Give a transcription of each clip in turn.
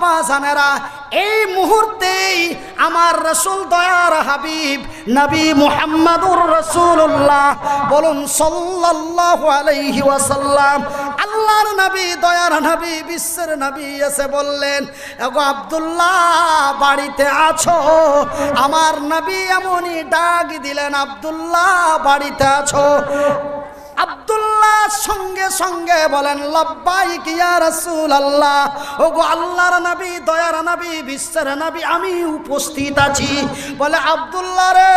আব্বা জানেরা, এই মুহূর্তেই আমার রসুল দয়ার হাবিব নবী মুহাম্মাদুর রসুল্লাহ বলুন সাল্লাল্লাহু আলাইহি ওয়াসাল্লাম, আল্লাহর নবী, দয়ার নবী, বিশ্বের নবী এসে বললেন এগো আব্দুল্লাহ, বাড়িতে আছো? আমার নবী এমনই ডাক দিলেন, আব্দুল্লাহ, বাড়িতে আছো? আব্দুল্লাহ সঙ্গে সঙ্গে বলেন লব্বাই কিয়া রসুল আল্লাহ ও গো আল্লাহর নবী, দয়ার নবী, বিশ্বের নবী, আমি উপস্থিত আছি। বলে, আবদুল্লাহ রে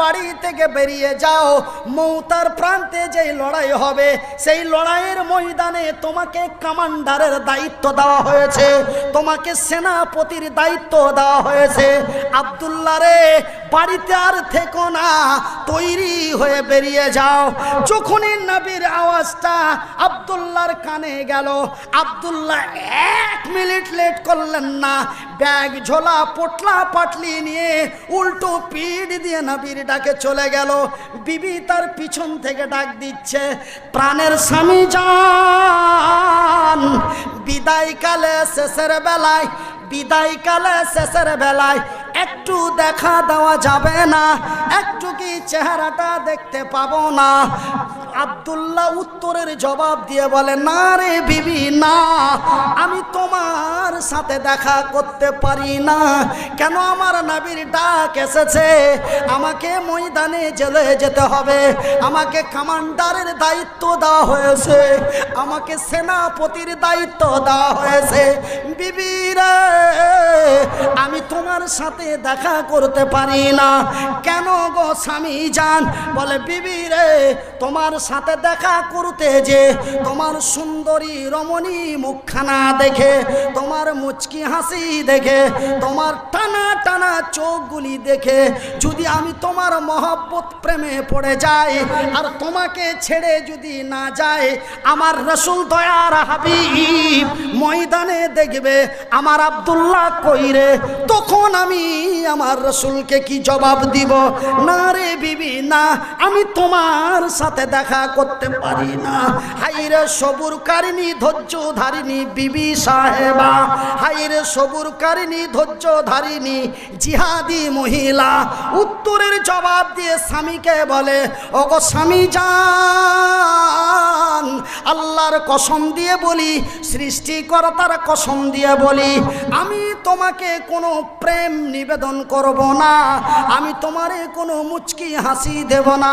বাড়ি থেকে বেরিয়ে যাও। মৌতার প্রান্তে যে লড়াই হবে, সেই লড়াইয়ের ময়দানে তোমাকে কমান্ডারের দায়িত্ব দেওয়া হয়েছে। তোমাকে সেনাপতির দায়িত্ব দেওয়া হয়েছে। আবদুল্লাহ রে বাড়িতে আর থেকো না, তৈরি হয়ে বেরিয়ে যাও। যখনই নবীর আওয়াজটা আব্দুল্লাহর কানে গেল, আব্দুল্লাহ এক মিনিট লেট করলেন না, ব্যাগ ঝোলা পটলা পাটলি নিয়ে উল্টো পিঠ দিয়ে নবীর ডাকে চলে গেল। বিবি তার পিছন থেকে ডাক দিচ্ছে, প্রাণের স্বামী যান বিদায়কালে শেষের বেলায়, বিদায়কালে শেষের বেলায় একটু দেখা দেওয়া যাবে না। একটু কি চেহারাটা দেখতে পাবো না। আব্দুল্লাহ উত্তরের জবাব দিয়ে বলে, না রে বিবি, না। আমি তোমার সাথে দেখা করতে পারি না। কেন আমার নাবির ডাক এসেছে? আমাকে ময়দানে জেলে যেতে হবে। আমাকে কমান্ডারের দায়িত্ব দেওয়া হয়েছে। আমাকে সেনাপতির দায়িত্ব দেওয়া হয়েছে। বিবিরা আমি তোমার সাথে দেখা করতে পারি না। কেন গো স্বামী যান। বলে, বিবি রে, তোমার সাথে দেখা করতে যে তোমার সুন্দরী রমণী মুখখানা দেখে, তোমার মুচকি হাসি দেখে, তোমার টানা টানা চোখগুলি দেখে, যদি আমি তোমার মহব্বত প্রেমে পড়ে যাই আর তোমাকে ছেড়ে যদি না যায় আমার রসুল দয়ার হাবিব ময়দানে দেখবে, আমার আবদুল্লাহ কইরে, তখন আমি আমার রসুলকে কি জবাব দিব? না রে বিবি, না। আমি তোমার সাথে দেখা করতে পারি না। হাইরে সবুর কারিনী, ধৈর্য ধারিনী বিবি সাহেবা। হাইরে সবুর কারিনী, ধৈর্য ধারিনী জিহাদি মহিলা। উত্তরের জবাব দিয়ে স্বামীকে বলে, ওগো স্বামী যান, আল্লাহর কসম দিয়ে বলি, সৃষ্টিকর্তার কসম দিয়ে বলি, আমি তোমাকে কোনো প্রেম নিবেদন করব না। আমি তোমারে কোনো মুচকি হাসি দেব না।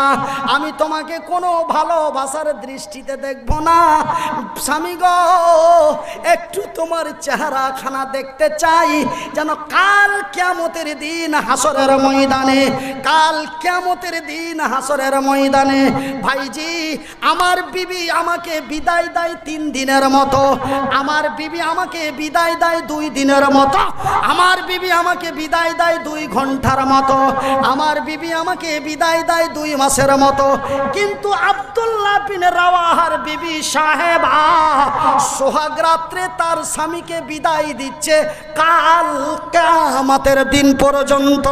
আমি তোমাকে কোনো ভালোবাসার দৃষ্টিতে দেখব না। স্বামী গো, একটু তোমার চেহারা খানা দেখতে চাই। যেন কাল কেমতের দিন হাসরের ময়দানে, কাল কেমতের দিন হাসরের ময়দানে। ভাইজি, আমার বিবি আমাকে বিদায় দেয় তিন দিনের মতো। আমার বিবি আমাকে বিদায় দেয় দুই দিনের মতো। আমার বিবি আমাকে বিদায় দেয় দুই ঘণ্টার মতো। আমার বিবি আমাকে বিদায় দেয় দুই মাসের মতো। কিন্তু আব্দুল্লাহ বিন রাওয়াহার বিবি সাহেবা সোহাগ রাত্রে তার স্বামীকে বিদায় দিচ্ছে কাল কামাতের দিন পর্যন্ত।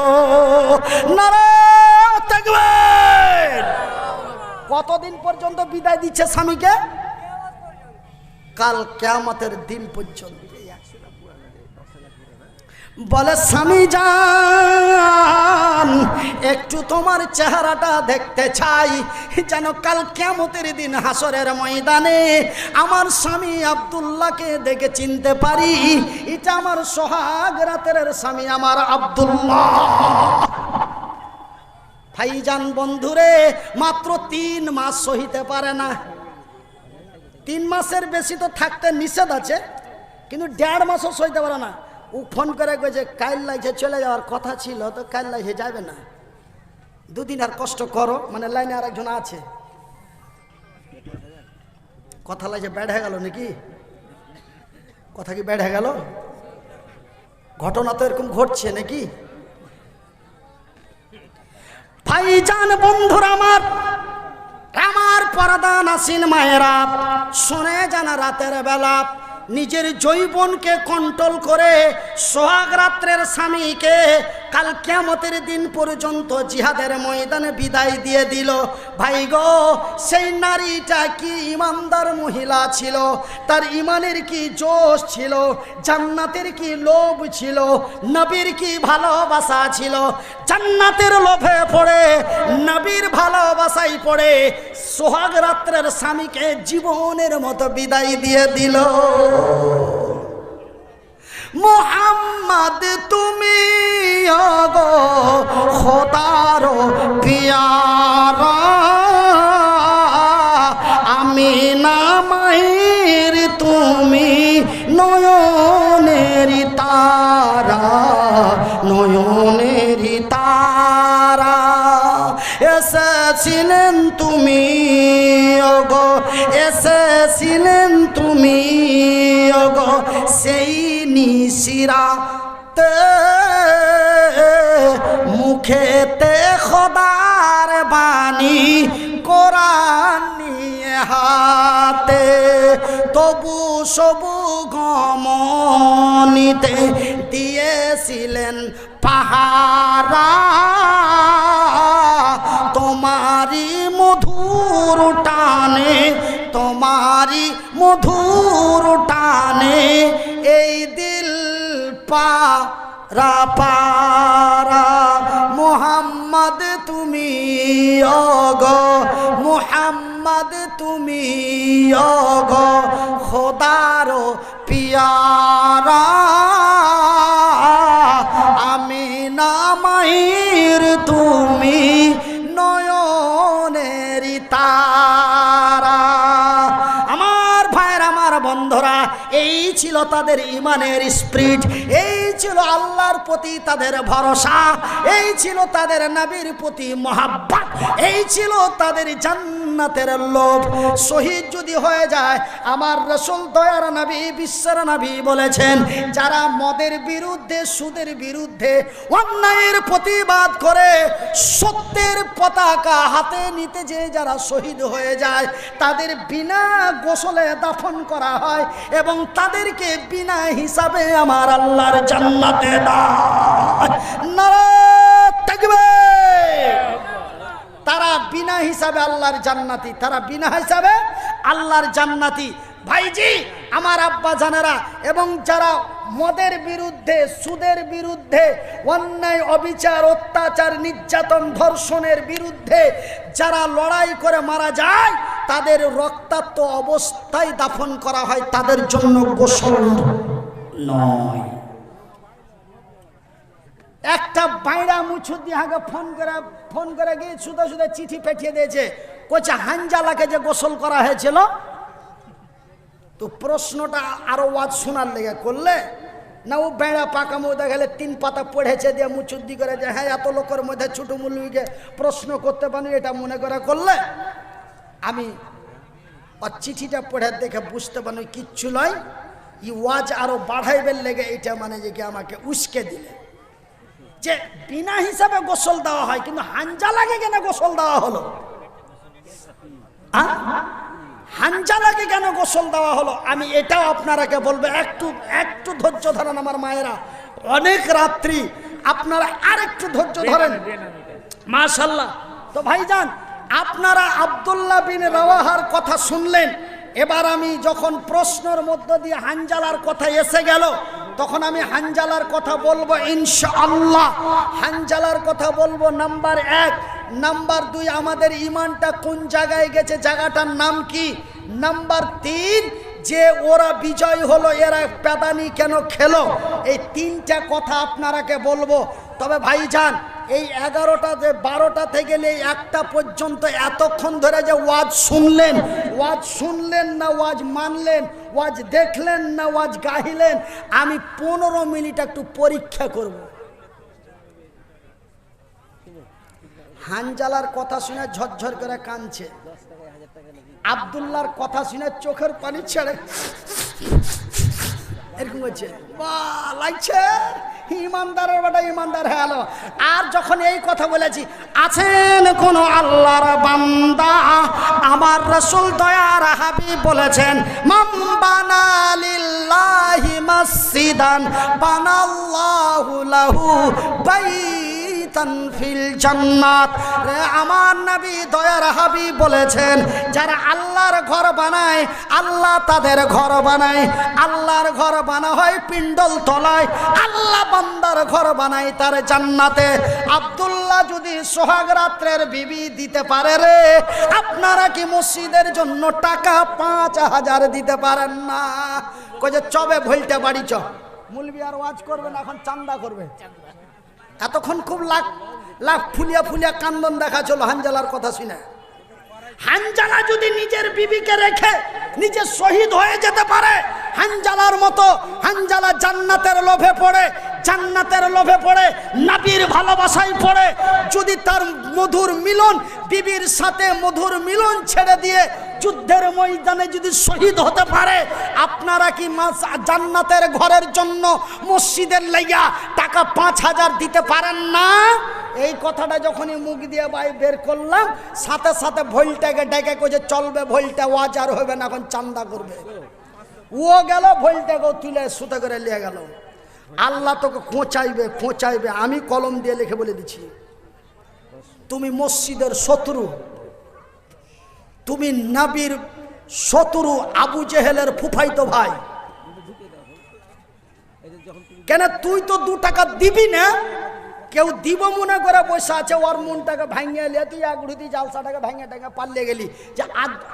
কতদিন পর্যন্ত বিদায় দিচ্ছে স্বামীকে? কাল কেয়ামতের দিন পর্যন্ত। বলে, স্বামী যান একটু তোমার চেহারাটা দেখতে চাই। যেন কাল কেমতের দিন হাসরের ময়দানে আমার স্বামী আব্দুল্লাহকে দেখে চিনতে পারি এটা আমার সোহাগ রাতের স্বামী আমার আব্দুল্লাহ। ভাইজান, বন্ধুরে, মাত্র তিন মাস সহিতে পারে না। তিন মাসের বেশি তো থাকতে নিষেধ আছে, কিন্তু দেড় মাসও সইতে পারে না। ও ফোন করে কয়েছে কাল লাগছে চলে যাওয়ার কথা ছিল, তো কাল লাগছে যাবে না। দুদিন আর কষ্ট করো মানে লাইনে আর একজন আছে। কথা লাগছে ব্যাড হয়ে গেল নাকি? কথা কি হয়ে গেল? ঘটনা তো এরকম ঘটছে নাকি? ভাইজান বন্ধুরা আমার আমার পরদা নাসিন মায়েরা, শুনে জানা রাতের বেলা। নিজের জৈবনকে কন্ট্রোল করে সোহাগরাত্রের স্বামীকে কাল কেমতের দিন পর্যন্ত জিহাদের ময়দানে বিদায় দিয়ে দিল। ভাই গো, সেই নারীটা কি ইমানদার মহিলা ছিল? তার ইমানের কি জোশ ছিল? জান্নাতের কি লোভ ছিল? নবীর কি ভালোবাসা ছিল? জান্নাতের লোভে পড়ে, নবীর ভালোবাসাই পড়ে সোহাগ রাত্রের স্বামীকে জীবনের মতো বিদায় দিয়ে দিল। মোহাম্মদ তুমি খোদারো পিয়ারা নিশিরাতে মুখেতে খোদার বাণী, কোরআন হাতে, তবু সবু গমনিতে দিয়েছিলেন পাহারা। তোমারি মধুর টানে তোমারি মধুর টানে, এই দিল পারা পারা মোহাম্মদ তুমি অগ মোহাম্মদ তুমি অগ। খোদার পিয়ারা। ছিল তাদের ইমানের স্প্রিট এই ছিল আল্লাহর প্রতি তাদের ভরসা। এই ছিল তাদের নাবির প্রতি মহাব্বাত। এই ছিল তাদের জান্নাতের লোভ শহীদ যদি হয়ে যায়, আমার রসুল দয়ার নবী, বিশ্বের নবী বলেছেন, যারা মদের বিরুদ্ধে, সুদের বিরুদ্ধে অন্যায়ের প্রতিবাদ করে, সত্যের পতাকা হাতে নিতে যে যারা শহীদ হয়ে যায়, তাদের বিনা গোসলে দাফন করা হয় এবং তাদেরকে বিনা হিসাবে আমার আল্লাহর জান্নাতে দেয় নারা থাকবে। তারা বিনা হিসাবে আল্লাহর জান্নাতি, তারা বিনা হিসাবে আল্লাহর জান্নাতি। ভাইজি, আমার আব্বা জানারা, এবং যারা মদের বিরুদ্ধে, সুদের বিরুদ্ধে, অন্যায়, অবিচার, অত্যাচার, নির্যাতন, ধর্ষণের বিরুদ্ধে যারা লড়াই করে মারা যায়, তাদের রক্তাক্ত অবস্থায় দাফন করা হয়, তাদের জন্য গোসল নয়। একটা বাইরা মুছু দিয়ে আগে ফোন করে ফোন করে গিয়ে সুদা সুদা চিঠি পাঠিয়ে দিয়েছে। কোচে হাঞ্জালাকে যে গোসল করা হয়েছিল, তো প্রশ্নটা আরও ওয়াজ শোনার লেগে করলে, না ও বেড়া পাকা মধ্যে গেলে তিন পাতা পড়েছে দিয়ে মুচুদ্দি করে যে হ্যাঁ এত লোকের মধ্যে ছোট মুলুকে প্রশ্ন করতে পারি এটা মনে করে করলে, আমি ওর চিঠিটা পড়ে দেখে বুঝতে পারি কিচ্ছু নয়। ই ওয়াজ আরও বাড়াইবের লেগে এটা মানে যে কি আমাকে উস্কে দিলে। যে বিনা হিসাবে গোসল দেওয়া হয়, কিন্তু হাঞ্জা লাগে কেন গোসল দেওয়া হলো? আহ? হাঞ্জালাকে কেন গোসল দেওয়া হলো? আমি এটাও আপনারাকে বলব, একটু একটু ধৈর্য ধরেন আমার মায়েরা। অনেক রাত্রি আপনারা আর একটু ধৈর্য ধরেন। মাশাল্লাহ তো ভাইজান, আপনারা আব্দুল্লাহ বিন রাওয়াহার কথা শুনলেন, এবার আমি যখন প্রশ্নের মধ্য দিয়ে হানজালার কথা এসে গেল তখন আমি হানজালার কথা বলব ইনশাআল্লাহ। হানজালার কথা বলব নাম্বার এক। নাম্বার দুই, আমাদের ইমানটা কোন জায়গায় গেছে, জায়গাটার নাম কি? নাম্বার তিন, যে ওরা বিজয় হলো, এরা প্যাদানি কেন খেলো? এই তিনটা কথা আপনারাকে বলব। তবে ভাইজান এই এগারোটা যে বারোটা থেকে এই একটা পর্যন্ত এতক্ষণ ধরে যে ওয়াজ শুনলেন ওয়াজ শুনলেন না, ওয়াজ মানলেন, ওয়াজ দেখলেন না, ওয়াজ গাহিলেন, আমি পনেরো মিনিট একটু পরীক্ষা করব। হানজালার কথা শুনে ঝরঝর করে কাঁদছে। আবদুল্লাহর কথা শুনে চোখের পানি ছেড়ে এরকম হচ্ছে বা লাগছে। ইমানদারের বেটা ইমানদার হয়ে আর যখন এই কথা বলেছি, আছেন কোন আল্লাহর বান্দা? আমার রসুল দয়ার হাবি বলেছেন মাম্বানালিল্লাহি মসজিদান বানাল্লাহু লাহু বাইতান ফিল রে আমার নবী দয়ার হাবিব বলেছেন, যারা আল্লাহর ঘর বানায়, আল্লাহ তাদের ঘর বানায়। আল্লাহর ঘর বানা হয় পিণ্ডল তলায়, আল্লাহ বান্দার ঘর বানায় তার জান্নাতে। আব্দুল্লাহ যদি সোহাগ রাত্রের বিবি দিতে পারে রে, আপনারা কি মসজিদের জন্য টাকা পাঁচ হাজার দিতে পারেন না? কই চবে ভইলটা বাড়ি চ। মুলবি আর ওয়াজ করবে না, এখন চান্দা করবে। এতক্ষণ খুব লাখ লাখ ফুলিয়া ফুলিয়া কান্দন দেখা চলো হানজালার কথা শুনে। হানজালা যদি নিজের বিবিকে রেখে নিজে শহীদ হয়ে যেতে পারে, হানজালার মতো, হানজালা জান্নাতের লোভে পড়ে, জান্নাতের লোভে পড়ে, নাবির ভালোবাসায় পড়ে, যদি তার মধুর মিলন, বিবির সাথে মধুর মিলন ছেড়ে দিয়ে যুদ্ধের ময়দানে যদি শহীদ হতে পারে, আপনারা কি জান্নাতের ঘরের জন্য মসজিদের লাইয়া টাকা পাঁচ হাজার দিতে পারেন না? এই কথাটা যখনই মুখ দিয়ে বাই বের করলাম, সাথে সাথে ভোলটাকে ডেকে কোজে চলবে, ভোলটা ওয়াজ আর হবে না, এখন চান্দা করবে। ও গেল, ভোলটাকেও তুলে সুতে করে নিয়ে গেল। আল্লাহ তোকে খোঁচাইবে খোঁচাইবে, আমি কলম দিয়ে লিখে বলে দিচ্ছি। তুমি মসজিদের শত্রু, তুমি নাবির শত্রু, আবু জেহেলের ফুফাইতো ভাই। কেন তুই তো দু টাকা দিবি না? কেউ দিব মনে করে বসে আছে, ওর মনটাকে ভাঙে এলে তুই দিয়ে জালসাটাকে ভাঙে টাঙে পাল্লে গেলি। যে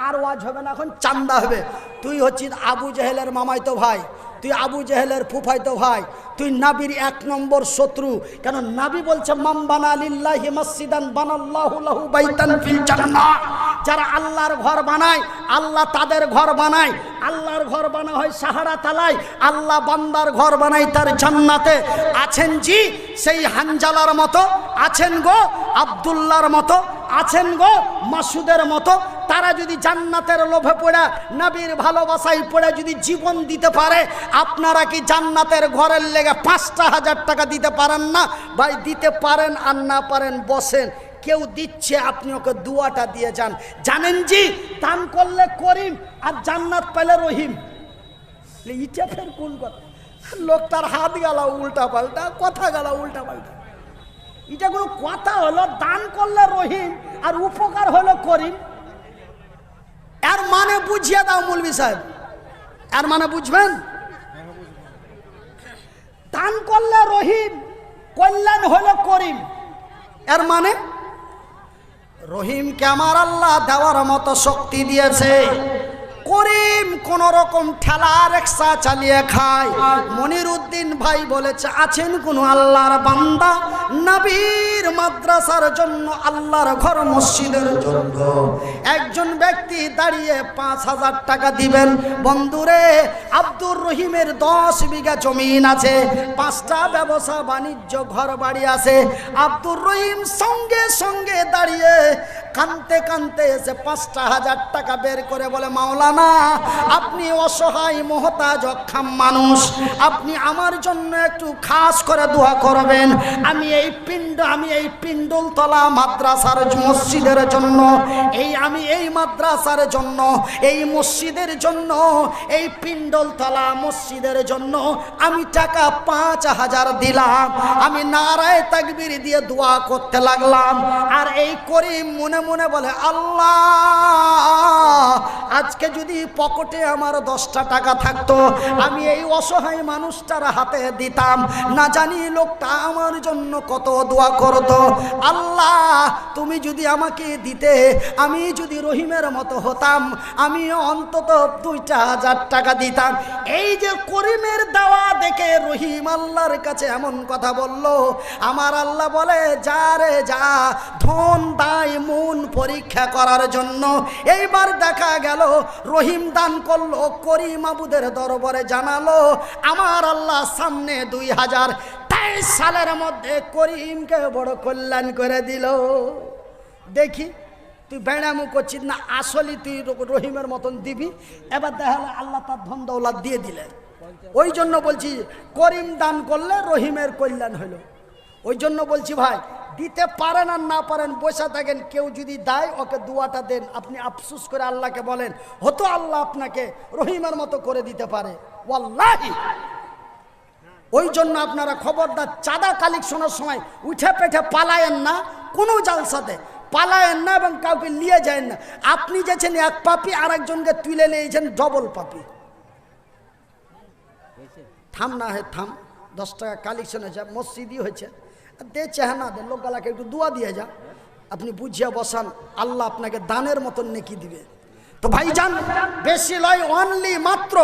আর ওয়াজ হবে না, এখন চান্দা হবে। তুই হচ্ছিস আবু জেহেলের মামাইতো ভাই। তুই আবু জেহেলের ফুফাইতো ভাই, তুই নাবির এক নম্বর শত্রু। কেন নাবি বলছে মাম বানা মসজিদান বানাল্লাহু লাহু বাইতান ফিল জান্নাহ। যারা আল্লাহর ঘর বানায়, আল্লাহ তাদের ঘর বানায়। আল্লাহর ঘর বানা হয় সাহারা তালায়, আল্লাহ বান্দার ঘর বানায় তার জান্নাতে। আছেন জি, সেই হানজালার মতো, আছেন গো আব্দুল্লাহর মতো আছেন গো মাসুদের মতো। তারা যদি জান্নাতের লোভে পড়ে, নবীর ভালোবাসায় পড়ে যদি জীবন দিতে পারে, আপনারা কি জান্নাতের ঘরের লেগে পাঁচটা হাজার টাকা দিতে পারেন না? ভাই, দিতে পারেন আর না পারেন, বসেন। কেউ দিচ্ছে, আপনি ওকে দুয়াটা দিয়ে যান। জানেন জি, দান করলে করিম আর জান্নাত পেলে রহিম। ইটা ফের কোন কথা? লোকটার হাত গেল, উল্টা পাল্টা, কথা গেল, উল্টা পাল্টা। এটা কোনো কথা হলো, দান করলে রহিম, আর উপকার হলো করিম। এর মানে বুঝিয়ে দাও মুলবি সাহেব। এর মানে বুঝবেন? দান করলে রহিম, কল্যাণ হলো করিম। এর মানে? রহিমকে আমার আল্লাহ দেওয়ার মতো শক্তি দিয়েছে। করিম কোন রকম ঠেলা রিক্সা চালিয়ে খায়। মনির উদ্দিন ভাই বলেছে, আছেন কোন আল্লাহর বান্দা? নবীর মাদ্রাসার জন্য আল্লাহর ঘর মসজিদের জন্য। একজন ব্যক্তি দাঁড়িয়ে পাঁচ হাজার টাকা দিবেন। বন্ধুরে, আব্দুর রহিমের দশ বিঘা জমিন আছে, পাঁচটা ব্যবসা বাণিজ্য ঘর বাড়ি আছে। আব্দুর রহিম সঙ্গে সঙ্গে দাঁড়িয়ে কানতে কানতে এসে পাঁচটা হাজার টাকা বের করে বলে, মাওলানা, আপনি অসহায় মহতাজ অক্ষাম মানুষ। আপনি আমার জন্য একটু খাস করে দোয়া করবেন। আমি এই পিণ্ড, আমি এই পিণ্ডল তলা মাদ্রাসার মসজিদের জন্য, এই আমি এই মাদ্রাসার জন্য, এই মসজিদের জন্য, এই পিণ্ডল তলা মসজিদের জন্য আমি টাকা পাঁচ হাজার দিলাম। আমি নারায় তাকবির দিয়ে দোয়া করতে লাগলাম। আর এই করিম মনে মনে বলে, আল্লাহ, আজকে যদি পকেটে আমার দশটা টাকা থাকতো, আমি এই অসহায় মানুষটার হাতে দিতাম। না জানি লোকটা আমার জন্য কত দোয়া করতো। আল্লাহ, তুমি যদি আমাকে দিতে, আমি যদি রহিমের মতো হতাম, আমি অন্তত দুইটা হাজার টাকা দিতাম। এই যে করিমের দেওয়া দেখে রহিম আল্লাহর কাছে এমন কথা বলল, আমার আল্লাহ বলে, যা রে যা, ধন, দায় মন পরীক্ষা করার জন্য এইবার দেখা গেল, রহিম দান করল, করিম আবুদের দরবারে জানালো, আমার আল্লাহ সামনে দুই হাজার তেইশ সালের মধ্যে করিমকে বড় কল্যাণ করে দিল। দেখি, তুই বেড়ামু করছিস না, আসলে তুই রহিমের মতন দিবি? এবার দেখালে আল্লাহ তার ধন দৌলাত দিয়ে দিলেন। ওই জন্য বলছি, করিম দান করলে রহিমের কল্যাণ হলো ওই জন্য বলছি ভাই দিতে পারেন আর না পারেন, বসে থাকেন, কেউ যদি দেয়, ওকে দুয়াটা দেন। আপনি আফসুস করে আল্লাহকে বলেন হতো আল্লাহ আপনাকে রহিমের মতো করে দিতে পারে। ওয়াল্লাহি! ওই জন্য আপনারা খবরদার চাঁদা কালেকশনের সময় উঠে পেঠে পালায়েন না, কোনো জালসাতে। পালায়েন না এবং কাউকে নিয়ে যায় না। আপনি যেছেন এক পাপি, আরেকজনকে তুলে নিয়েছেন ডবল পাপি। থাম না হে, থাম। দশ টাকা কালেকশন হয়েছে, মসজিদই হয়েছে। আর দে চেহানা দে লোকগালাকে একটু দোয়া দিয়ে যা। আপনি বুঝিয়া বসান, আল্লাহ আপনাকে দানের মতন নেকি দিবে। তো ভাই যান বেশি লয় অনলি মাত্র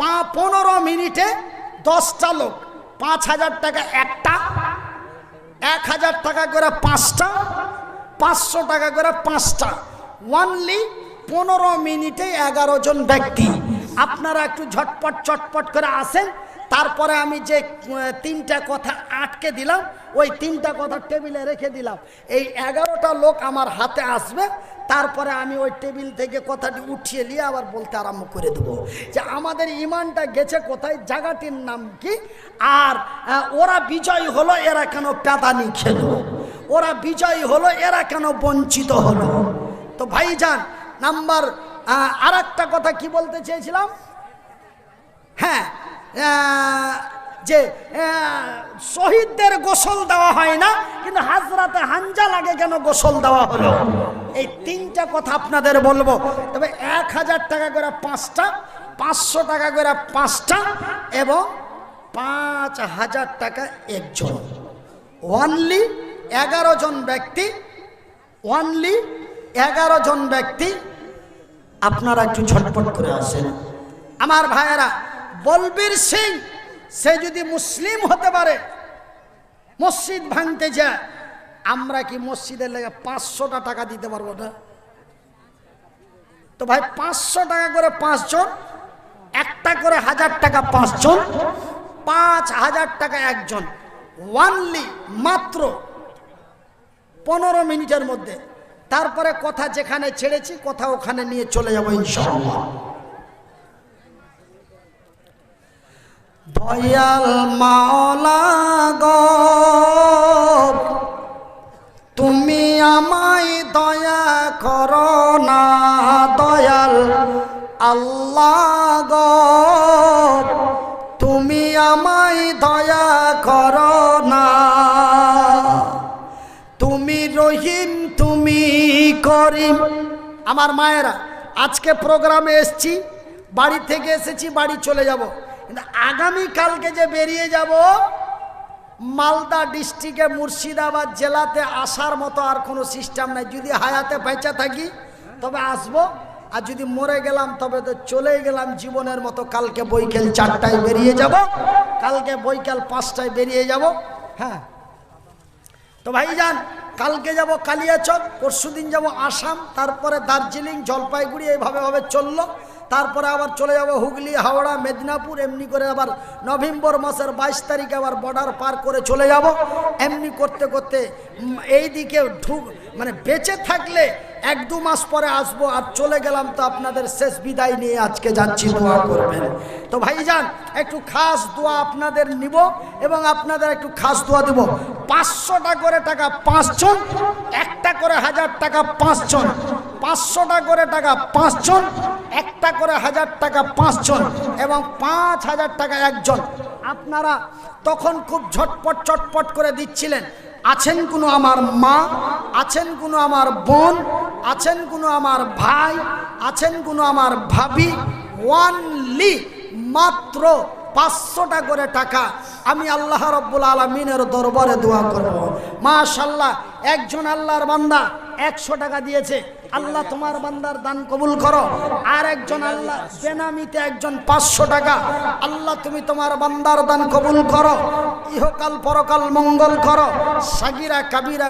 পা পনেরো মিনিটে দশটা লোক, পাঁচ হাজার টাকা একটা, এক হাজার টাকা করে পাঁচটা, পাঁচশো টাকা করে পাঁচটা। ওয়ানলি পনেরো মিনিটে এগারো জন ব্যক্তি। আপনারা একটু ঝটপট, চটপট করে আসেন তারপরে আমি যে তিনটা কথা আটকে দিলাম, ওই তিনটা কথা টেবিলে রেখে দিলাম। এই এগারোটা লোক আমার হাতে আসবে, তারপরে আমি ওই টেবিল থেকে কথাটি উঠিয়ে নিয়ে আবার বলতে আরম্ভ করে দেবো। যে আমাদের ইমানটা গেছে কোথায়, জায়গাটির নাম কি? আর ওরা বিজয় হলো, এরা কেন প্যাদানি খেলো? ওরা বিজয়ী হলো, এরা কেন বঞ্চিত হলো? তো ভাইজান, নাম্বার আর কথা কি বলতে চেয়েছিলাম? হ্যাঁ যে শহীদদের গোসল দেওয়া হয় না, কিন্তু হাজরাতে হাঞ্জা লাগে কেন গোসল দেওয়া হলো? এই তিনটা কথা আপনাদের বলব। তবে এক হাজার টাকা করে পাঁচটা, পাঁচশো টাকা করে পাঁচটা এবং পাঁচ হাজার টাকা একজন। ওয়ানলি এগারো জন ব্যক্তি ওয়ানলি এগারো জন ব্যক্তি, আপনারা একটু ঝটপট করে আসেন। আমার ভাইয়েরা বলবীর সিং, সে যদি মুসলিম হতে পারে, মসজিদ ভাঙতে যায়, আমরা কি মসজিদের লেগে পাঁচশোটা টাকা দিতে পারব না? তো ভাই, পাঁচশো টাকা করে পাঁচজন, একটা করে হাজার টাকা পাঁচজন, পাঁচ হাজার টাকা একজন ওয়ানলি মাত্র পনেরো মিনিটের মধ্যে। তারপরে কথা যেখানে ছেড়েছি, কথা ওখানে নিয়ে চলে যাব ইনশাআল্লাহ। দয়াল মাওলা তুমি আমায় দয়া করো না, দয়াল আল্লাহ গো, তুমি আমায় দয়া করো না। তুমি রহিম, তুমি করিম। আমার মায়েরা, আজকে প্রোগ্রামে এসছি, বাড়ি থেকে এসেছি, বাড়ি চলে যাব। কিন্তু আগামী কালকে যে বেরিয়ে যাব, মালদা ডিস্ট্রিক্টে মুর্শিদাবাদ জেলাতে আসার মতো আর কোনো সিস্টেম নাই। যদি হায়াতে বেঁচে থাকি, তবে আসব। আর যদি মরে গেলাম, তবে তো চলেই গেলাম জীবনের মতো। কালকে বৈকাল চারটায় বেরিয়ে যাব। কালকে বৈকাল পাঁচটায় বেরিয়ে যাব। হ্যাঁ। তো ভাই যান কালকে যাব কালিয়াচক পরশু দিন যাব আসাম, তারপরে দার্জিলিং, জলপাইগুড়ি, এইভাবে ভাবে চলল। তারপরে আবার চলে যাব হুগলি, হাওড়া, মেদিনীপুর, এমনি করে আবার নভেম্বর মাসের বাইশ তারিখে আবার বর্ডার পার করে চলে যাব। এমনি করতে করতে এই দিকে ঢুক মানে বেঁচে থাকলে এক দু মাস পরে আসব আর চলে গেলাম তো আপনাদের শেষ বিদায় নিয়ে আজকে যাচ্ছি, দোয়া করবেন। তো ভাইজান, একটু খাস দোয়া আপনাদের নিব এবং আপনাদের একটু খাস দোয়া দেব। পাঁচশোটা করে টাকা পাঁচজন, একটা করে হাজার টাকা পাঁচজন, পাঁচশোটা করে টাকা পাঁচজন, একটা করে হাজার টাকা পাঁচজন এবং পাঁচ হাজার টাকা একজন। আপনারা তখন খুব ঝটপট, চটপট করে দিচ্ছিলেন। আছেন কোনো আমার মা, আছেন কোনো আমার বোন, আছেন কোনো আমার ভাই, আছেন কোনো আমার ভাবি ওয়ানলি মাত্র পাঁচশোটা করে টাকা আমি আল্লাহ রব্বুল আলমিনের দরবারে দোয়া করব। মাশাল্লাহ একজন আল্লাহর বান্দা একশো টাকা দিয়েছে। আল্লাহ তোমার বান্দার দান কবুল করো। আর একজন আল্লাহ, বেনামিতে একজন পাঁচশো টাকা। আল্লাহ তুমি তোমার বান্দার দান কবুল করো। ইহকাল পরকাল মঙ্গল করো। সাগিরা, কাবিরা